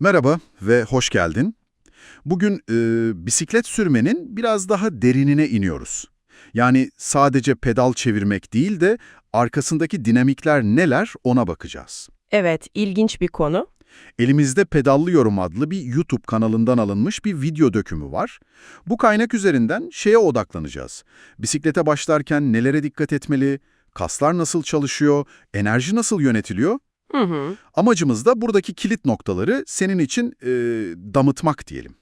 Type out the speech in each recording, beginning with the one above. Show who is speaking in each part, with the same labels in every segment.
Speaker 1: Merhaba ve hoş geldin. Bugün e, bisiklet sürmenin biraz daha derinine iniyoruz. Yani sadece pedal çevirmek değil de arkasındaki dinamikler neler ona bakacağız.
Speaker 2: Evet, ilginç bir konu.
Speaker 1: Elimizde Pedallıyorum adlı bir YouTube kanalından alınmış bir video dökümü var. Bu kaynak üzerinden şeye odaklanacağız. Bisiklete başlarken nelere dikkat etmeli, kaslar nasıl çalışıyor, enerji nasıl yönetiliyor?
Speaker 2: Hı hı.
Speaker 1: Amacımız da buradaki kilit noktaları senin için e, damıtmak diyelim.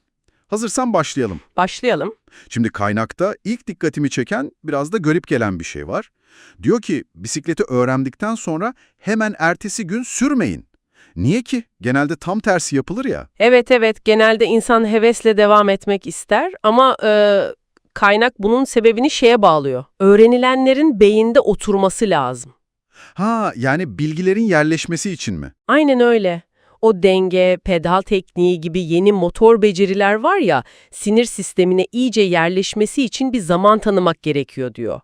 Speaker 1: Hazırsan başlayalım.
Speaker 2: Başlayalım.
Speaker 1: Şimdi kaynakta ilk dikkatimi çeken biraz da garip gelen bir şey var. Diyor ki bisikleti öğrendikten sonra hemen ertesi gün sürmeyin. Niye ki? Genelde tam tersi yapılır ya.
Speaker 2: Evet evet, genelde insan hevesle devam etmek ister ama e, kaynak bunun sebebini şeye bağlıyor. Öğrenilenlerin beyinde oturması lazım.
Speaker 1: Ha yani bilgilerin yerleşmesi için mi?
Speaker 2: Aynen öyle. O denge, pedal tekniği gibi yeni motor beceriler var ya, sinir sistemine iyice yerleşmesi için bir zaman tanımak gerekiyor diyor.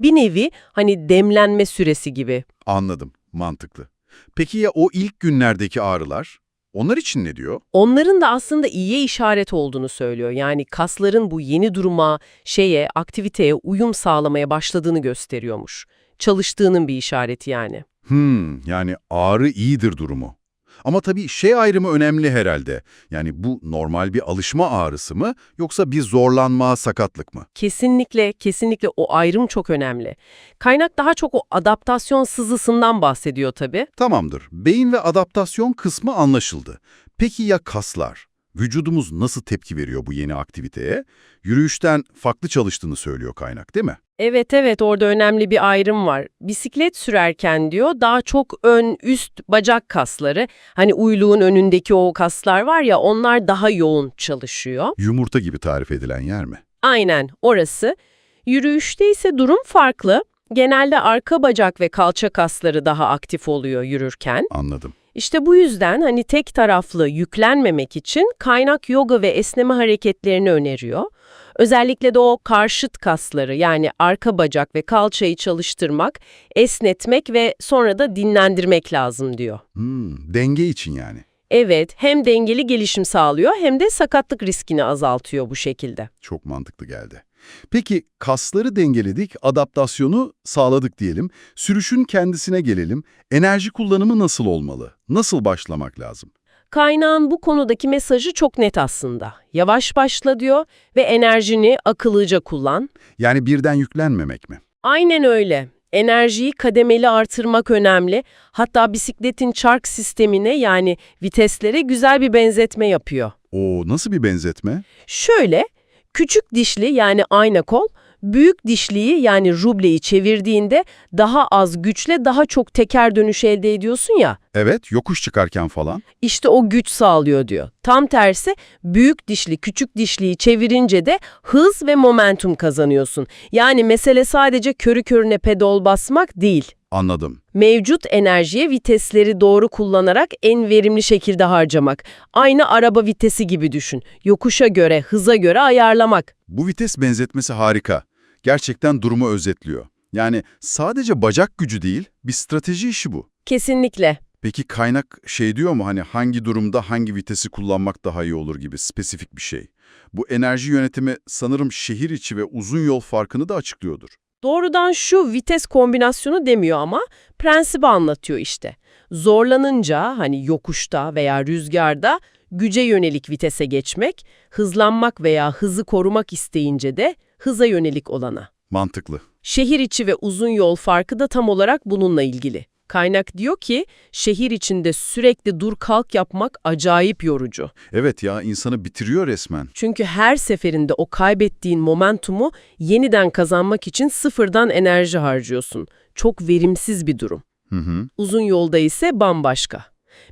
Speaker 2: Bir nevi hani demlenme süresi gibi.
Speaker 1: Anladım, mantıklı. Peki ya o ilk günlerdeki ağrılar? Onlar için ne diyor?
Speaker 2: Onların da aslında iyiye işaret olduğunu söylüyor. Yani kasların bu yeni duruma, şeye, aktiviteye uyum sağlamaya başladığını gösteriyormuş. Çalıştığının bir işareti yani.
Speaker 1: Hmm, yani ağrı iyidir durumu. Ama tabii şey ayrımı önemli herhalde. Yani bu normal bir alışma ağrısı mı yoksa bir zorlanma, sakatlık mı?
Speaker 2: Kesinlikle, kesinlikle o ayrım çok önemli. Kaynak daha çok o adaptasyon sızısından bahsediyor tabii.
Speaker 1: Tamamdır. Beyin ve adaptasyon kısmı anlaşıldı. Peki ya kaslar? Vücudumuz nasıl tepki veriyor bu yeni aktiviteye? Yürüyüşten farklı çalıştığını söylüyor kaynak değil mi?
Speaker 2: Evet evet orada önemli bir ayrım var. Bisiklet sürerken diyor daha çok ön üst bacak kasları hani uyluğun önündeki o kaslar var ya onlar daha yoğun çalışıyor.
Speaker 1: Yumurta gibi tarif edilen yer mi?
Speaker 2: Aynen orası. Yürüyüşte ise durum farklı. Genelde arka bacak ve kalça kasları daha aktif oluyor yürürken.
Speaker 1: Anladım.
Speaker 2: İşte bu yüzden hani tek taraflı yüklenmemek için kaynak yoga ve esneme hareketlerini öneriyor. Özellikle de o karşıt kasları yani arka bacak ve kalçayı çalıştırmak, esnetmek ve sonra da dinlendirmek lazım diyor.
Speaker 1: Hmm, denge için yani.
Speaker 2: Evet, hem dengeli gelişim sağlıyor hem de sakatlık riskini azaltıyor bu şekilde.
Speaker 1: Çok mantıklı geldi. Peki kasları dengeledik, adaptasyonu sağladık diyelim. Sürüşün kendisine gelelim. Enerji kullanımı nasıl olmalı? Nasıl başlamak lazım?
Speaker 2: Kaynağın bu konudaki mesajı çok net aslında. Yavaş başla diyor ve enerjini akıllıca kullan.
Speaker 1: Yani birden yüklenmemek mi?
Speaker 2: Aynen öyle. Enerjiyi kademeli artırmak önemli. Hatta bisikletin çark sistemine yani viteslere güzel bir benzetme yapıyor.
Speaker 1: O nasıl bir benzetme?
Speaker 2: Şöyle, küçük dişli yani ayna kol, büyük dişliyi yani rubleyi çevirdiğinde daha az güçle daha çok teker dönüş elde ediyorsun ya.
Speaker 1: Evet, yokuş çıkarken falan.
Speaker 2: İşte o güç sağlıyor diyor. Tam tersi büyük dişli küçük dişliyi çevirince de hız ve momentum kazanıyorsun. Yani mesele sadece körü körüne pedal basmak değil.
Speaker 1: Anladım.
Speaker 2: Mevcut enerjiye vitesleri doğru kullanarak en verimli şekilde harcamak. Aynı araba vitesi gibi düşün. Yokuşa göre, hıza göre ayarlamak.
Speaker 1: Bu vites benzetmesi harika. Gerçekten durumu özetliyor. Yani sadece bacak gücü değil, bir strateji işi bu.
Speaker 2: Kesinlikle.
Speaker 1: Peki kaynak şey diyor mu hani hangi durumda hangi vitesi kullanmak daha iyi olur gibi spesifik bir şey. Bu enerji yönetimi sanırım şehir içi ve uzun yol farkını da açıklıyordur.
Speaker 2: Doğrudan şu vites kombinasyonu demiyor ama prensibi anlatıyor işte. Zorlanınca hani yokuşta veya rüzgarda güce yönelik vitese geçmek, hızlanmak veya hızı korumak isteyince de hıza yönelik olana.
Speaker 1: Mantıklı.
Speaker 2: Şehir içi ve uzun yol farkı da tam olarak bununla ilgili. Kaynak diyor ki şehir içinde sürekli dur kalk yapmak acayip yorucu.
Speaker 1: Evet ya insanı bitiriyor resmen.
Speaker 2: Çünkü her seferinde o kaybettiğin momentumu yeniden kazanmak için sıfırdan enerji harcıyorsun. Çok verimsiz bir durum.
Speaker 1: Hı hı.
Speaker 2: Uzun yolda ise bambaşka.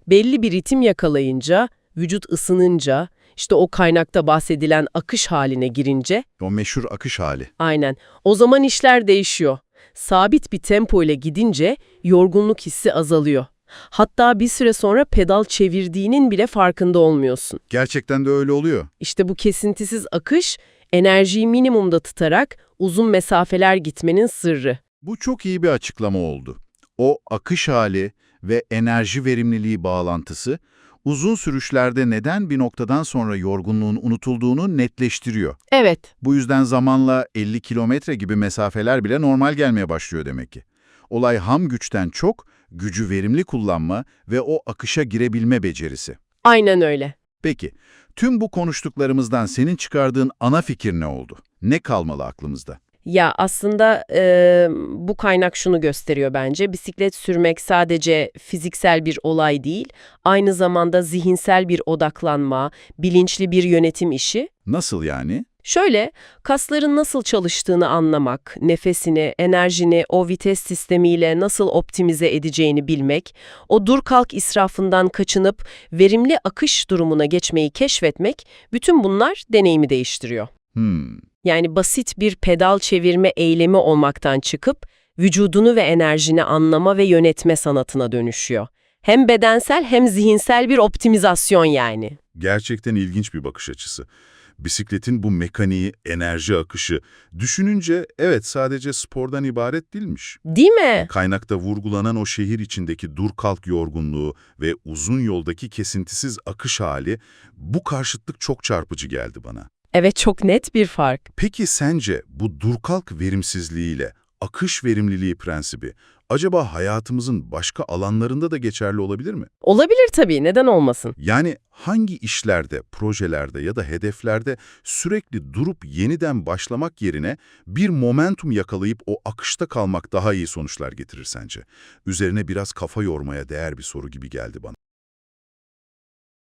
Speaker 2: Belli bir ritim yakalayınca, vücut ısınınca, işte o kaynakta bahsedilen akış haline girince,
Speaker 1: O meşhur akış hali.
Speaker 2: aynen o zaman işler değişiyor. Sabit bir tempo ile gidince yorgunluk hissi azalıyor. Hatta bir süre sonra pedal çevirdiğinin bile farkında olmuyorsun.
Speaker 1: Gerçekten de öyle oluyor.
Speaker 2: İşte bu kesintisiz akış, enerjiyi minimumda tutarak uzun mesafeler gitmenin sırrı.
Speaker 1: Bu çok iyi bir açıklama oldu. O akış hali ve enerji verimliliği bağlantısı
Speaker 3: uzun sürüşlerde neden bir noktadan sonra yorgunluğun unutulduğunu netleştiriyor.
Speaker 2: Evet.
Speaker 3: Bu yüzden zamanla 50 kilometre gibi mesafeler bile normal gelmeye başlıyor demek ki. Olay ham güçten çok, gücü verimli kullanma ve o akışa girebilme becerisi.
Speaker 2: Aynen öyle.
Speaker 3: Peki, tüm bu konuştuklarımızdan senin çıkardığın ana fikir ne oldu? Ne kalmalı aklımızda?
Speaker 2: Ya aslında e, bu kaynak şunu gösteriyor bence. Bisiklet sürmek sadece fiziksel bir olay değil, aynı zamanda zihinsel bir odaklanma, bilinçli bir yönetim işi.
Speaker 3: Nasıl yani?
Speaker 2: Şöyle, kasların nasıl çalıştığını anlamak, nefesini, enerjini o vites sistemiyle nasıl optimize edeceğini bilmek, o dur kalk israfından kaçınıp verimli akış durumuna geçmeyi keşfetmek, bütün bunlar deneyimi değiştiriyor.
Speaker 3: Hmm,
Speaker 2: Yani basit bir pedal çevirme eylemi olmaktan çıkıp vücudunu ve enerjini anlama ve yönetme sanatına dönüşüyor. Hem bedensel hem zihinsel bir optimizasyon yani.
Speaker 1: Gerçekten ilginç bir bakış açısı. Bisikletin bu mekaniği, enerji akışı, düşününce evet sadece spordan ibaret değilmiş.
Speaker 2: Değil mi?
Speaker 1: Kaynakta vurgulanan o şehir içindeki dur kalk yorgunluğu ve uzun yoldaki kesintisiz akış hali, bu karşıtlık çok çarpıcı geldi bana.
Speaker 2: Evet çok net bir fark.
Speaker 1: Peki sence bu dur kalk verimsizliğiyle akış verimliliği prensibi acaba hayatımızın başka alanlarında da geçerli olabilir mi?
Speaker 2: Olabilir tabii, neden olmasın?
Speaker 1: Yani hangi işlerde, projelerde ya da hedeflerde sürekli durup yeniden başlamak yerine bir momentum yakalayıp o akışta kalmak daha iyi sonuçlar getirir sence? Üzerine biraz kafa yormaya değer bir soru gibi geldi bana.